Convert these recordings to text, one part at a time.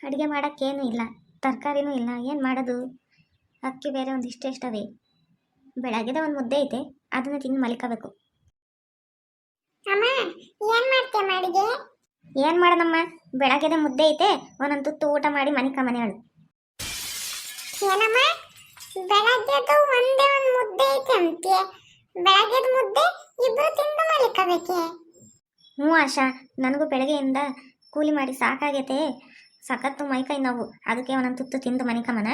ಅಡುಗೆ ಮಾಡೋಕ್ಕೇನು ಇಲ್ಲ ತರಕಾರಿನೂ ಇಲ್ಲ ಏನು ಮಾಡೋದು? ಅಕ್ಕಿ ಬೇರೆ ಒಂದು ಇಷ್ಟೆಷ್ಟವೆ ಬೆಳಗ್ಗೆದ ಒಂದು ಮುದ್ದೆ ಐತೆ ಅದನ್ನು ತಿಂದು ಮಲಿಕೋಬೇಕು. ಅಮ್ಮ ಏನ್ ಮಾಡ್ತೀಯ ಮಾಡಿಗೆ? ಏನು ಮಾಡೋದಮ್ಮ ಬೆಳಗ್ಗೆದ ಮುದ್ದೆ ಐತೆ ಒಂದೊಂದು ತುತ್ತು ಊಟ ಮಾಡಿ ಮನಿಕ ಮನೆ ಹೇಳು ಏನಮ್ಮ? ಬೆಳಗ್ಗೆದು ಒಂದೇ ಒಂದು ಮುದ್ದೆ ಐತೆ ಅಂತೀಯ. ಬೆಳಗ್ಗೆದ ಮುದ್ದೆ ಇಬ್ರು ತಿಂದು ಮಲಿಕಬೇಕೆ? ಹ್ಞೂ ಆಶಾ ನನಗೂ ಬೆಳಗ್ಗೆಯಿಂದ ಕೂಲಿ ಮಾಡಿ ಸಾಕಾಗೈತೆ. ಸಖತ್ತು ಮೈಕೈ ನೋವು. ಅದಕ್ಕೆ ಒಂದೊಂದು ತುತ್ತು ತಿಂದು ಮನಿಕಮ್ಮನ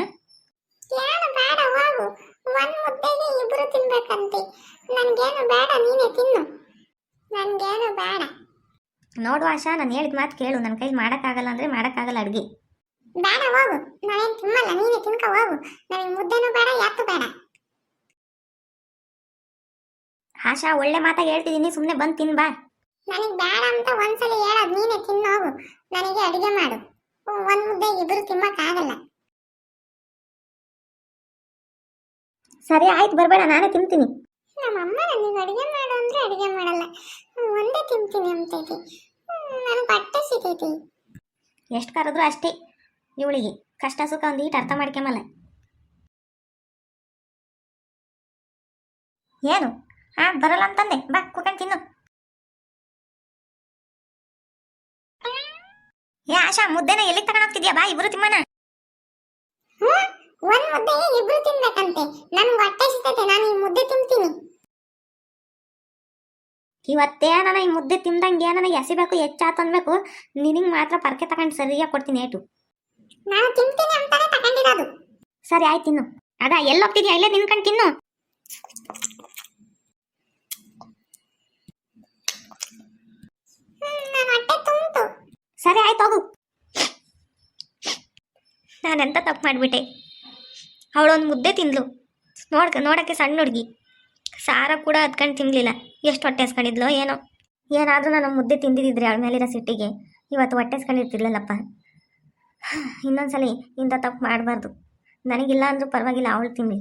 ಏನು ಬೇಡ ಹೋಗು. ಒಂದ್ ಮುದ್ದೆಗೆ ಇಬ್ರು ತಿನ್ಬೇಕಂತೆ. ನನ್ಗೇನು ಬೇಡ ನೀನೇ ತಿನ್ನು. ನನ್ಗೇನು ಬೇಡ. ನೋಡು ಆಶಾ ನಾನು ಹೇಳಿದ ಮಾತು ಕೇಳು. ನನ್ನ ಕೈಲಿ ಮಾಡೋಕ್ಕಾಗಲ್ಲ ಅಂದರೆ ಮಾಡೋಕ್ಕಾಗಲ್ಲ ಅಡುಗೆ. ಬೇಡ ಹೋಗು. ನಾವೇನು ತಿನ್ನಲ್ಲ ನೀನೇ ತಿನ್ಕ ಹೋಗು. ನನಗೆ ಮುದ್ದೆನೂ ಬೇಡ ಯಾತು ಬೇಡ. ಆಶಾ ಒಳ್ಳೆ ಮಾತಾಗಿ ಹೇಳ್ತಿದ್ದೀನಿ ಸುಮ್ಮನೆ ಬಂದು ತಿನ್ ಬಾ. ನನಗೆ ಬೇಡ ಅಂತ ಒಂದ್ಸಲ ಹೇಳೋದು ನೀನೇ ತಿನ್ನೋಗು ನನಗೆ ಅಡುಗೆ ಮಾಡು. ಒಂದ್ ಮುದ್ದೆ ಇಬ್ರು ತಿನ್ನಕ್ಕಾಗಲ್ಲ ಸರಿ ಆಯ್ತು ಬರಬೇಡ ನಾನೇ ತಿಂತೀನಿ. ನಮ್ಮ ಅಮ್ಮ ನನಗೆ ಅಡಿಗೆ ಮಾಡು ಅಂದ್ರೆ ಅಡಿಗೆ ಮಾಡಲ್ಲ. ಒಂದೇ ತಿಂತೀನಿ ಅಂತೈತಿ ನನಗೆ ಬಟ್ಟೆ ಸಿಗೈತಿ ಎಷ್ಟು ಕರೆದ್ರು ಅಷ್ಟೇ. ಇವಳಿಗೆ ಕಷ್ಟ ಸುಖ ಒಂದು ಈಟ್ ಅರ್ಥ ಮಾಡ್ಕೊಂಬಲ್ಲ ಏನು? ಹಾ ಬರಲ್ಲ ಅಂತಂದೆ. ಬಾ ಕುತ್ಕೊಂಡು ತಿನ್ನು. ಏ ಆಶಾ ಮುದ್ದೆನ ಎಲ್ಲಿ ತಗೊಂಡೋಗ್ತಿದ್ಯಾ? ಬಾ ಇಬ್ರು ತಿಮ್ಮನ ಒಂದ್ ಮುದ್ದೆ ಇಬ್ರು ತಿನ್ಬೇಕಂತೆ? ನನಗೆ ಹೊಟ್ಟೆ ಸಿಗ್ತೈತೆ ನಾನು ಈ ಮುದ್ದೆ ತಿಂತೀನಿ. ಇವತ್ತೇ ನಾನು ಈ ಮುದ್ದೆ ತಿಂದಂಗೆ ನನಗೆ ಎಸಿಬೇಕು ಹೆಚ್ಚಾತನ್ಬೇಕು ನಿನಗೆ ಮಾತ್ರ ಪರ್ಕೆ ತಗೊಂಡು ಸರಿಯಾಗಿ ಕೊಡ್ತೀನಿ ಏಟು. ನಾನು ತಿಂತೀನಿ ಅಂತಾನೆ ತಗೊಂಡಿರೋದು. ಸರಿ ಆಯ್ತು ತಿನ್ನು. ಅದ ಎಲ್ಲಿ ಹೋಗ್ತಿದ್ಯಾ ಇಲ್ಲೇ ನಿನ್ಕೊಂಡು ತಿನ್ನು. ಹ್ಮ್, ನನ್ನ ಹೊಟ್ಟೆ ತುಂಬಿತು. ಆಯ್ತು ಹೋಗು ನಾನೆಂತ ತಪ್ಪು ಮಾಡಿಬಿಟ್ಟೆ. ಅವಳೊಂದು ಮುದ್ದೆ ತಿಂದ್ಲು. ನೋಡ್ಕ, ನೋಡೋಕ್ಕೆ ಸಣ್ಣ ಹುಡುಗಿ. ಸಾರ ಕೂಡ ಹತ್ಕೊಂಡು ತಿನ್ಲಿಲ್ಲ. ಎಷ್ಟು ಹೊಟ್ಟೆ ಹಸ್ಕೊಂಡಿದ್ಲು ಏನೋ. ಏನಾದರೂ ನಾನು ಮುದ್ದೆ ತಿಂದಿದ್ದಿದ್ರೆ ಅವಳ ಮೇಲಿರೋ ಸಿಟ್ಟಿಗೆ. ಇವತ್ತು ಹೊಟ್ಟೆ ಹಸ್ಕೊಂಡಿರ್ತಿರ್ಲಿಲ್ಲಪ್ಪ. ಇನ್ನೊಂದ್ಸಲಿ ಇಂಥ ತಪ್ಪು ಮಾಡಬಾರ್ದು. ನನಗಿಲ್ಲ ಅಂದರೂ ಪರವಾಗಿಲ್ಲ, ಅವಳು ತಿನ್ನಲಿ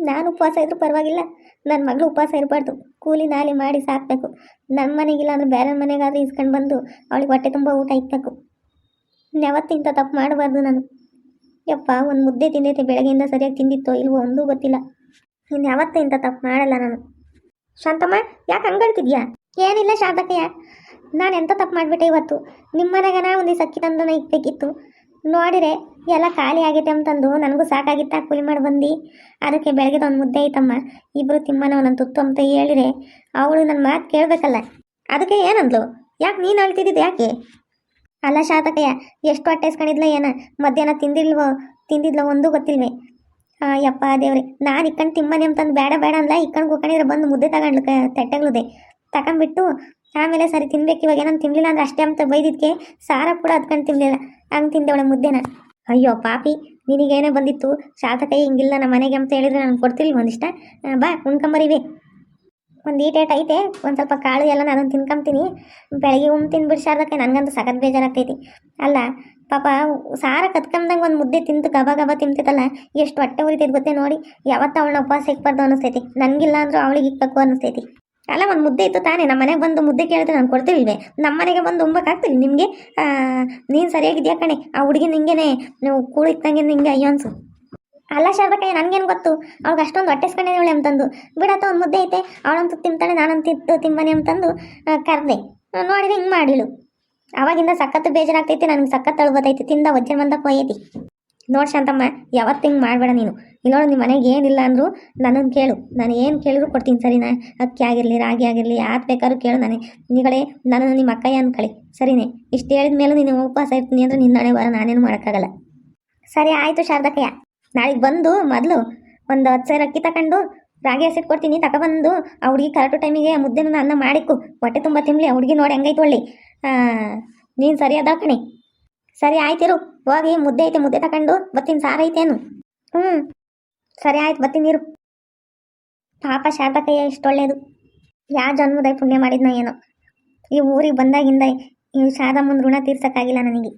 ನಾನು ಉಪವಾಸ ಇದ್ರೂ ಪರವಾಗಿಲ್ಲ. ನನ್ನ ಮಗಳು ಉಪವಾಸ ಇರಬಾರ್ದು. ಕೂಲಿ ನಾಲಿ ಮಾಡಿ ಸಾಕಬೇಕು. ನನ್ನ ಮನೆಗಿಲ್ಲ ಅಂದ್ರೆ ಬೇರೆ ಮನೆಗಾದ್ರೂ ಇಸ್ಕೊಂಡು ಬಂದು ಅವಳಿಗೆ ಹೊಟ್ಟೆ ತುಂಬ ಊಟ ಇಕ್ಕಬೇಕು ಯಾವತ್ತಿಂತ ತಪ್ಪು ಮಾಡಬಾರ್ದು ನಾನು. ಯಪ್ಪ, ಒಂದು ಮುದ್ದೆ ತಿಂದೈತೆ ಬೆಳಗ್ಗೆಯಿಂದ ಸರಿಯಾಗಿ ತಿಂದಿತ್ತೋ ಇಲ್ವೋ ಒಂದೂ ಗೊತ್ತಿಲ್ಲ. ಇನ್ನು ಯಾವತ್ತೂ ಇಂಥ ತಪ್ಪು ಮಾಡಲ್ಲ ನಾನು. ಶಾಂತಮ್ಮ, ಯಾಕೆ ಹಂಗಳ್ತಿದ್ಯಾ ಏನಿಲ್ಲ ಶಾಂತಕ್ಕಯ್ಯ. ನಾನು ಎಂಥ ತಪ್ಪು ಮಾಡಿಬಿಟ್ಟೆ ಇವತ್ತು? ನಿಮ್ಮ ಮನೆಗನ ಒಂದು ಸಕ್ಕಿ ತಂದನ ಇಕ್ಬೇಕಿತ್ತು. ನೋಡಿರೆ, ಎಲ್ಲ ಖಾಲಿ ಆಗೈತೆ ಅಂತಂದು ನನಗೂ ಸಾಕಾಗಿತ್ತ? ಕೂಲಿ ಮಾಡಿ ಬಂದು? ಅದಕ್ಕೆ ಬೆಳಗ್ಗೆ ಒಂದು ಮುದ್ದೆ ಐತಮ್ಮ ಇಬ್ಬರು ತಿಮ್ಮನ ನನ್ನ ತುತ್ತು ಅಂತ ಹೇಳಿರೆ. ಅವಳು ನನ್ನ ಮಾತು ಕೇಳಬೇಕಲ್ಲ. ಅದಕ್ಕೆ ಏನಂದ್ಲು? ಯಾಕೆ ನೀನು ಅಳ್ತಿದ್ದಿದ್ದು ಯಾಕೆ? ಅಲ್ಲ ಶಾತಕಯ್ಯ ಎಷ್ಟು ಹೊಟ್ಟೆ ಇಸ್ಕೊಂಡಿದ್ಲ ಏನ? ಮಧ್ಯಾಹ್ನ ತಿಂದಿಲ್ವೋ? ತಿಂದಿದ್ಲೋ ಒಂದೂ ಗೊತ್ತಿಲ್ವೇ. ಯಪ್ಪ ದೇವ್ರಿ, ನಾನು ಇಕ್ಕಂಡು ತಿಮ್ಮನೆ ಅಂತಂದು ಬೇಡ ಬೇಡ ಅಂದ್ಲ ಇಕ್ಕಂಡು ಕೂಕೊಂಡಿದ್ರೆ ಬಂದು ಮುದ್ದೆ ತಗೊಂಡ್ಲು ಕ ತಗೊಂಡ್ಬಿಟ್ಟು ತಗೊಂಬಿಟ್ಟು ಆಮೇಲೆ ಸರಿ ತಿನ್ಬೇಕು ಇವಾಗ ಏನಂತ ತಿನ್ಲಿಲ್ಲ ಅಂದ್ರೆ ಅಷ್ಟೇ ಅಂತ ಬೈದಿದ್ಕೆ ಸಾರ ಕೂಡ ಹತ್ಕೊಂಡು ತಿನ್ಲಿಲ್ಲ. ಹಂಗೆ ತಿಂದವಳೆ ಮುದ್ದೆನ. ಅಯ್ಯೋ ಪಾಪಿ, ನಿನಗೇನೇ ಬಂದಿತ್ತು. ಶಾತಕಯ್ಯ ಹಿಂಗಿಲ್ಲ, ನಮ್ಮ ಮನೆಗೆ ಅಂತ ಹೇಳಿದ್ರೆ ನಾನು ಕೊಡ್ತಿರ್ಲಿ ಒಂದಿಷ್ಟ. ಬಾ ಉಣ್ಕೊಂಬರಿವೆ ಒಂದು ಈಟೇಟ್ ಐತೆ, ಒಂದು ಸ್ವಲ್ಪ ಕಾಳು ಎಲ್ಲ ನಾನು ತಿನ್ಕೊಂತೀನಿ ಬೆಳಗ್ಗೆ ಉಮ್ ತಿನ್ಬಿಟ್ಟು ಶಾರದಕ್ಕೆ, ನನಗಂತೂ ಸಖತ್ ಬೇಜಾರಾಗ್ತೈತಿ. ಅಲ್ಲ, ಪಾಪ ಸಾರ ಕತ್ಕೊಂಡಂಗೆ ಒಂದು ಮುದ್ದೆ ತಿಂತು ಗಬ ಗಬ ತಿಂತೈತಲ್ಲ ಎಷ್ಟು ಹೊಟ್ಟೆ ಉರಿತೈತೆ ಗೊತ್ತೇ ನೋಡಿ. ಯಾವತ್ತ ಅವಳನ್ನ ಉಪವಾಸ ಇಕ್ಬಾರ್ದು ಅನ್ನಿಸ್ತೈತಿ. ನನಗಿಲ್ಲ ಅಂದ್ರೂ ಅವಳಿಗೆ ಇಕ್ಬೇಕು ಅನ್ನಿಸ್ತೈತಿ. ಅಲ್ಲ, ಒಂದು ಮುದ್ದೆ ಇತ್ತು ತಾನೇ. ನಮ್ಮ ಮನೆಗೆ ಬಂದು ಮುದ್ದೆ ಕೇಳಿದ್ರೆ ನಾನು ಕೊಡ್ತಿಲ್ವೇ ನಮ್ಮ ಮನೆಗೆ ಬಂದು ಉಂಬಕ್ಕಾಗ್ತಿಲ್ಲ ನಿಮಗೆ? ನೀನು ಸರಿಯಾಗಿದೆಯಾ ಕಣೆ? ಆ ಹುಡುಗಿ ನಿಂಗೇನೆ ನೀವು ಕೂಳು ಇತ್ತಂಗೆ ನಿಂಗೆ, ಅಯ್ಯೋ ಅನ್ಸು. ಅಲ್ಲ ಶಾರದಕ್ಕಯ್ಯ ನನಗೇನು ಗೊತ್ತು? ಅವ್ಳಿಗೆ ಅಷ್ಟೊಂದು ಹೊಟ್ಟೆಸ್ಕೊಂಡೇವಳೆ ಅಂತಂದು. ಬಿಡತ್ತ ಒಂದು ಮುದ್ದೆ ಐತೆ. ಅವಳಂತೂ ತಿಂತಾಳೆ ನಾನಂತಿತ್ತು ತಿಂತು ತಿಂಬನೆ ಅಂತಂದು ಕರೆದೆ. ನೋಡಿದ್ರೆ ಹಿಂಗೆ ಮಾಡಿಳು. ಅವಾಗಿಂದ ಸಖತ್ತು ಬೇಜಾರಾಗ್ತೈತಿ, ನನಗೆ ಸಖತ್ ಅಳ್ಬೋದೈತಿ. ತಿಂದ ವಜ್ರ ಬಂದ ಕೊಯ್ಯತಿ ನೋಡಿ ಶಾಂತಮ್ಮ ಯಾವತ್ತು ಹಿಂಗೆ ಮಾಡಬೇಡ ನೀನು. ಇಲ್ಲೋಡು ನಿಮ್ಮ ಮನೆಗೆ ಏನಿಲ್ಲ ಅಂದರೂ ನನ್ನನ್ನು ಕೇಳು. ನಾನು ಏನು ಕೇಳಿದ್ರು ಕೊಡ್ತೀನಿ, ಸರಿನಾ? ಅಕ್ಕಿ ಆಗಿರಲಿ, ರಾಗಿ ಆಗಿರಲಿ, ಯಾವ್ದು ಬೇಕಾದ್ರೂ ಕೇಳು ನಾನೇ. ನಿಗಳೇ ನಾನು ನಿಮ್ಮ ಅಕ್ಕಯ್ಯ ಅನ್ಕೊಳ್ಳಿ. ಸರಿನೇ? ಇಷ್ಟು ಹೇಳಿದ ಮೇಲೆ ನೀನು ಉಪವಾಸ ಇರ್ತೀನಿ ಅಂದರೆ ನಿನ್ನ ಬರ ನಾನೇನು ಮಾಡೋಕ್ಕಾಗಲ್ಲ. ಸರಿ, ಆಯಿತು ಶಾರದಕ್ಕಯ್ಯ. ನಾಳೆಗೆ ಬಂದು ಮೊದಲು ಒಂದು ಹತ್ತು ಸಾವಿರ ಅಕ್ಕಿ ತಗೊಂಡು ರಾಗಿ ಹಸಿಟ್ಟು ಕೊಡ್ತೀನಿ ತಗೊಬಂದು ಆ ಹುಡುಗಿ ಕರೆಕ್ಟ್ ಟೈಮಿಗೆ ಮುದ್ದೆನೂ ಅನ್ನ ಮಾಡಿಕ್ಕು. ಹೊಟ್ಟೆ ತುಂಬ ತಿನ್ಲಿ ಆ ಹುಡುಗಿ ನೋಡಿ ಹೆಂಗೈತೆ ಒಳ್ಳೆ. ನೀನು ಸರಿ ಅದ ಕಣೆ. ಸರಿ ಆಯ್ತಿರು ಹೋಗಿ ಮುದ್ದೆ ಐತೆ, ಮುದ್ದೆ ತಕೊಂಡು ಬತ್ತೀನಿ ಸಾರ ಐತೇನು ಹ್ಞೂ ಸರಿ ಆಯ್ತು ಬತ್ತೀನಿರು ಪಾಪ ಶಾರದಕ್ಕಯ್ಯ ಕೈಯ ಒಳ್ಳೇದು ಯಾವ ಜನ್ಮದ ಪುಣ್ಯ ಮಾಡಿದ್ನ ಏನೋ? ಈ ಊರಿಗೆ ಬಂದಾಗಿಂದ ಈ ಶಾರದಮ್ಮನ ಋಣ ತೀರ್ಸೋಕ್ಕಾಗಿಲ್ಲ ನನಗೆ.